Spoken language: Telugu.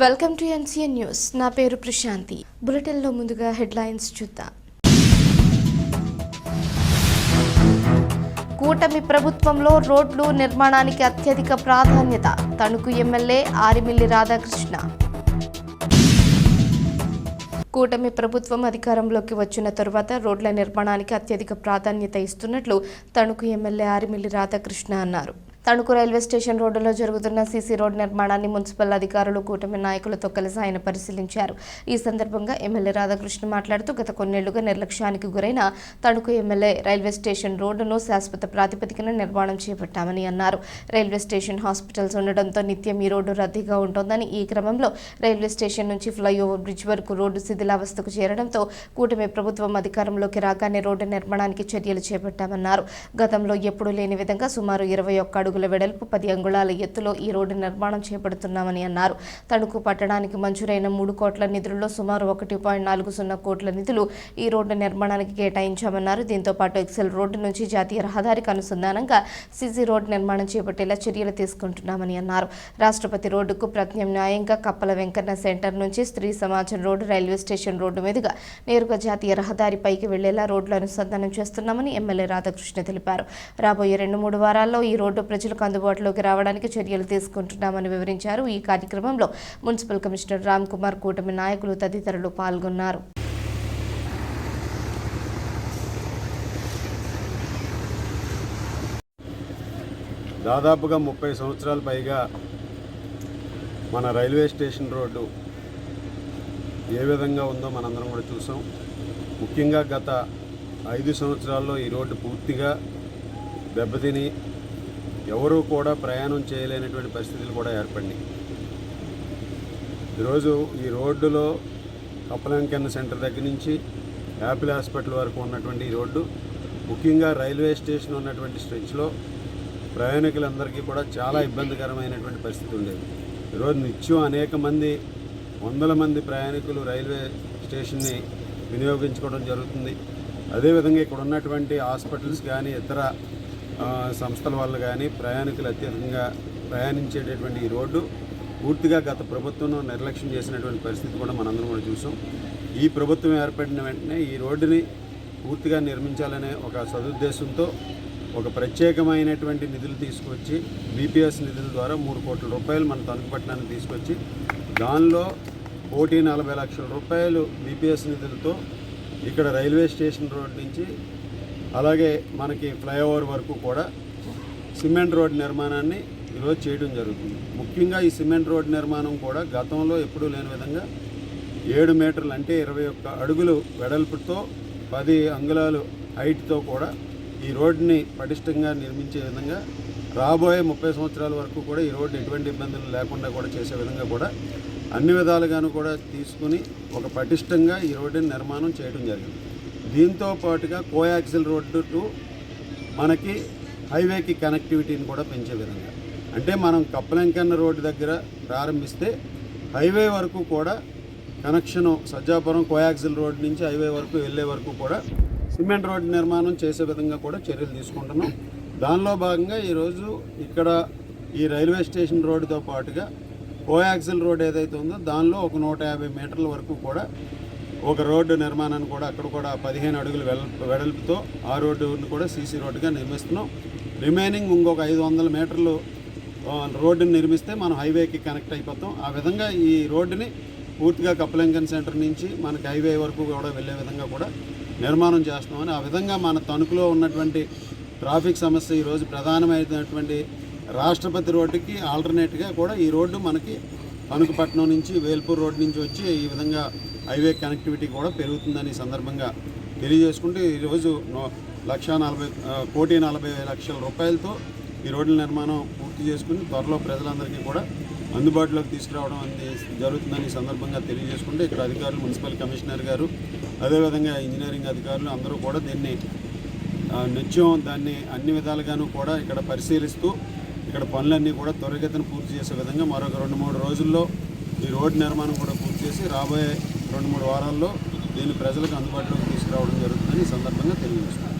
Welcome to NCN news. నా పేరు ప్రశాంతి. బులెటిన్లో ముందుగా హెడ్లైన్స్ చూద్దాం. కూటమి ప్రభుత్వంలో రోడ్లు నిర్మాణానికి అత్యధిక ప్రాధాన్యత. తణుకు ఎమ్మెల్యే ఆరిమిల్లి రాధాకృష్ణ. కూటమి ప్రభుత్వం అధికారంలోకి వచ్చిన తరువాత రోడ్ల నిర్మాణానికి అత్యధిక ప్రాధాన్యత ఇస్తున్నట్లు తణుకు ఎమ్మెల్యే ఆరిమిల్లి రాధాకృష్ణ అన్నారు. తణుకు రైల్వే స్టేషన్ రోడ్డులో జరుగుతున్న సీసీ రోడ్ నిర్మాణాన్ని మున్సిపల్ అధికారులు కూటమి నాయకులతో కలిసి ఆయన పరిశీలించారు. ఈ సందర్భంగా ఎమ్మెల్యే రాధాకృష్ణ మాట్లాడుతూ గత కొన్నేళ్ళుగా నిర్లక్ష్యానికి గురైన తణుకు ఎమ్మెల్యే రైల్వే స్టేషన్ రోడ్డును శాశ్వత ప్రాతిపదికన నిర్మాణం చేపట్టామని అన్నారు. రైల్వే స్టేషన్ హాస్పిటల్స్ ఉండడంతో నిత్యం ఈ రోడ్డు రద్దీగా ఉంటోందని ఈ క్రమంలో రైల్వే స్టేషన్ నుంచి ఫ్లైఓవర్ బ్రిడ్జ్ వరకు రోడ్డు శిథిలావస్థకు చేరడంతో కూటమి ప్రభుత్వం అధికారంలోకి రాగానే రోడ్డు నిర్మాణానికి చర్యలు చేపట్టామన్నారు. గతంలో ఎప్పుడూ లేని విధంగా సుమారు ఇరవై ఒక్క అడుగుల వెడల్పు పది అంగుళాల ఎత్తులో ఈ రోడ్డు నిర్మాణం చేపడుతున్నామని అన్నారు. తణుకు పట్టణానికి మంజూరైన మూడు కోట్ల నిధుల్లో సుమారు ఒకటి పాయింట్ నాలుగు సున్నా కోట్ల నిధులు ఈ రోడ్డు నిర్మాణానికి కేటాయించామన్నారు. దీంతో పాటు ఎక్సెల్ రోడ్డు నుంచి జాతీయ రహదారికి అనుసంధానంగా సీసీ రోడ్డు నిర్మాణం చేపట్టేలా చర్యలు తీసుకుంటున్నామని అన్నారు. రాష్ట్రపతి రోడ్డుకు ప్రత్యామ్నాయంగా కప్పల వెంకన్న సెంటర్ నుంచి స్త్రీ సమాజం రోడ్డు రైల్వే స్టేషన్ రోడ్డు మీదుగా నేరుగా జాతీయ రహదారి పైకి వెళ్ళేలా రోడ్లు అనుసంధానం చేస్తున్నామని ఎమ్మెల్యే రాధాకృష్ణ తెలిపారు. రాబోయే రెండు మూడు వారాల్లో ఈ రోడ్డు ప్రజలకు అందుబాటులోకి రావడానికి చర్యలు తీసుకుంటున్నామని వివరించారు. ఈ కార్యక్రమంలో మున్సిపల్ కమిషనర్ రామ్ కుమార్ కూటమి నాయకులు తదితరులు పాల్గొన్నారు. దాదాపుగా ముప్పై సంవత్సరాల పైగా మన రైల్వే స్టేషన్ రోడ్డు ఏ విధంగా ఉందో మనందరం కూడా చూసాం. ముఖ్యంగా గత ఐదు సంవత్సరాల్లో ఈ రోడ్డు పూర్తిగా దెబ్బతిని ఎవరూ కూడా ప్రయాణం చేయలేనటువంటి పరిస్థితులు కూడా ఏర్పడినాయి. ఈరోజు ఈ రోడ్డులో కప్పలంకెన్న సెంటర్ దగ్గర నుంచి యాపిల్ హాస్పిటల్ వరకు ఉన్నటువంటి ఈ రోడ్డు ముఖ్యంగా రైల్వే స్టేషన్ ఉన్నటువంటి స్ట్రెచ్లో ప్రయాణికులందరికీ కూడా చాలా ఇబ్బందికరమైనటువంటి పరిస్థితి ఉండేది. ఈరోజు నిత్యం అనేక మంది వందల మంది ప్రయాణికులు రైల్వే స్టేషన్ని వినియోగించుకోవడం జరుగుతుంది. అదేవిధంగా ఇక్కడ ఉన్నటువంటి హాస్పిటల్స్ కానీ ఇతర సంస్థల వల్ల కానీ ప్రయాణికులు అత్యధికంగా ప్రయాణించేటటువంటి ఈ రోడ్డు పూర్తిగా గత ప్రభుత్వం నిర్లక్ష్యం చేసినటువంటి పరిస్థితి కూడా మనందరం కూడా చూసాం. ఈ ప్రభుత్వం ఏర్పడిన వెంటనే ఈ రోడ్డుని పూర్తిగా నిర్మించాలనే ఒక సదుద్దేశంతో ఒక ప్రత్యేకమైనటువంటి నిధులు తీసుకొచ్చి బీపీఎస్ నిధుల ద్వారా మూడు కోట్ల రూపాయలు మన తణుకు పట్టణానికి తీసుకొచ్చి దానిలో కోటి నలభై లక్షల రూపాయలు బీపీఎస్ నిధులతో ఇక్కడ రైల్వే స్టేషన్ రోడ్ నుంచి అలాగే మనకి ఫ్లైఓవర్ వరకు కూడా సిమెంట్ రోడ్ నిర్మాణాన్ని ఈరోజు చేయడం జరుగుతుంది. ముఖ్యంగా ఈ సిమెంట్ రోడ్ నిర్మాణం కూడా గతంలో ఎప్పుడూ లేని విధంగా ఏడు మీటర్లు అంటే ఇరవై ఒక్క అడుగులు వెడల్పుతో పది అంగుళాలు హైట్తో కూడా ఈ రోడ్ని పటిష్టంగా నిర్మించే విధంగా రాబోయే ముప్పై సంవత్సరాల వరకు కూడా ఈ రోడ్డు ఎటువంటి ఇబ్బందులు లేకుండా కూడా చేసే విధంగా కూడా అన్ని విధాలుగాను కూడా తీసుకుని ఒక పటిష్టంగా ఈ రోడ్డుని నిర్మాణం చేయడం జరిగింది. దీంతో పాటుగా కోయాక్సిల్ రోడ్డు టు మనకి హైవేకి కనెక్టివిటీని కూడా పెంచే విధంగా. అంటే మనం కప్పలంకన్న రోడ్డు దగ్గర ప్రారంభిస్తే హైవే వరకు కూడా కనెక్షను సజ్జాపురం కోయాక్సిల్ రోడ్ నుంచి హైవే వరకు వెళ్ళే వరకు కూడా సిమెంట్ రోడ్డు నిర్మాణం చేసే విధంగా కూడా చర్యలు తీసుకుంటున్నాం. దానిలో భాగంగా ఈరోజు ఇక్కడ ఈ రైల్వే స్టేషన్ రోడ్డుతో పాటుగా కోయాక్సిల్ రోడ్ ఏదైతే ఉందో దానిలో ఒక నూట యాభై మీటర్ల వరకు కూడా ఒక రోడ్డు నిర్మాణాన్ని కూడా అక్కడ కూడా పదిహేను అడుగులు వెడల్ వెడల్పుతో ఆ రోడ్డుని కూడా సీసీ రోడ్డుగా నిర్మిస్తున్నాం. రిమైనింగ్ ఇంకొక ఐదు వందల మీటర్లు రోడ్డుని నిర్మిస్తే మనం హైవేకి కనెక్ట్ అయిపోతాం. ఆ విధంగా ఈ రోడ్డుని పూర్తిగా కప్పలంకన్ సెంటర్ నుంచి మనకి హైవే వరకు కూడా వెళ్ళే విధంగా కూడా నిర్మాణం చేస్తున్నామని ఆ విధంగా మన తణుకులో ఉన్నటువంటి ట్రాఫిక్ సమస్య ఈరోజు ప్రధానమైనటువంటి రాష్ట్రపతి రోడ్డుకి ఆల్టర్నేట్గా కూడా ఈ రోడ్డు మనకి తణుకుపట్నం నుంచి వేల్పూర్ రోడ్ నుంచి వచ్చి ఈ విధంగా హైవే కనెక్టివిటీ కూడా పెరుగుతుందని సందర్భంగా తెలియజేసుకుంటూ ఈరోజు నో- లక్ష నలభై కోటి నలభై లక్షల రూపాయలతో ఈ రోడ్ల నిర్మాణం పూర్తి చేసుకుని త్వరలో ప్రజలందరికీ కూడా అందుబాటులోకి తీసుకురావడం అనేది జరుగుతుందని సందర్భంగా తెలియజేసుకుంటే ఇక్కడ అధికారులు మున్సిపల్ కమిషనర్ గారు అదేవిధంగా ఇంజనీరింగ్ అధికారులు అందరూ కూడా దీన్ని నృత్యం నిత్యం దాన్ని అన్ని విధాలుగాను కూడా ఇక్కడ పరిశీలిస్తూ ఇక్కడ పనులన్నీ కూడా త్వరితగతిన పూర్తి చేసే విధంగా మరొక రెండు మూడు రోజుల్లో ఈ రోడ్డు నిర్మాణం కూడా పూర్తి చేసి రాబోయే రెండు మూడు వారాల్లో దీన్ని ప్రజలకు అందుబాటులోకి తీసుకురావడం జరుగుతుందని ఈ సందర్భంగా తెలియజేస్తున్నాను.